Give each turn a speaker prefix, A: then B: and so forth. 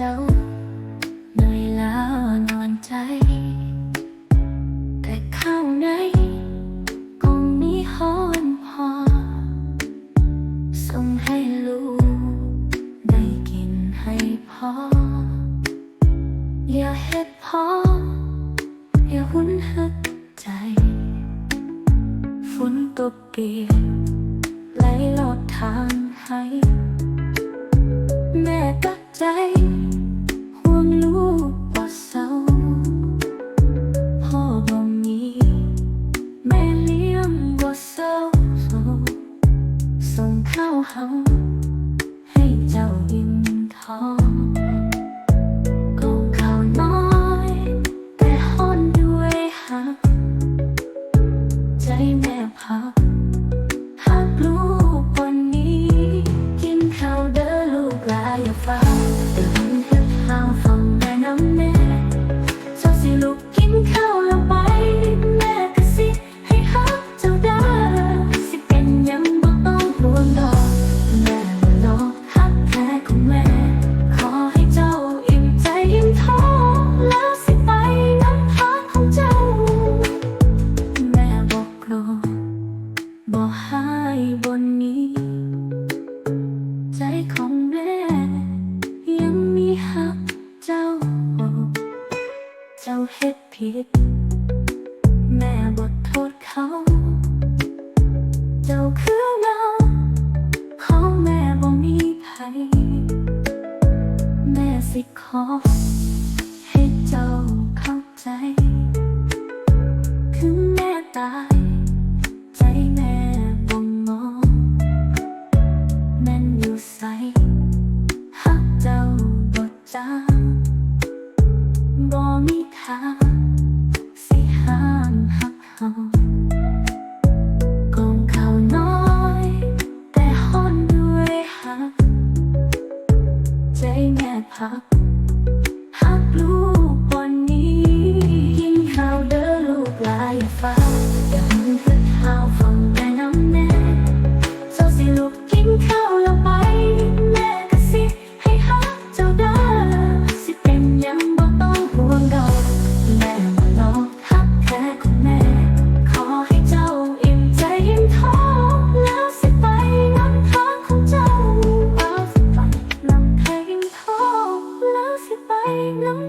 A: เจ้าเหนื่อยล้านอนใจ แต่ข้างในคงมีหอนพอ ส่งให้ลูกได้กินให้พอ อย่าเฮ็ดพอ อย่าหุนหักใจ ฝนตกเกลีย เฮาให้เจ้าอิ่มท้องก็ข้าน้อย แต่ห้อนด้วยหักใจแม่พัก บ่หาบนนี้ ใจของแม่ยังมีหักเจ้า เจ้าเฮ็ดผิด แม่บทโทษเขา เจ้าคือเงาขอแม่บ่มีภัยแม่สิขอ แม่พักหักลูกวันนี้ยิ่งเขาเดิอลูกลายฟ้า Bye.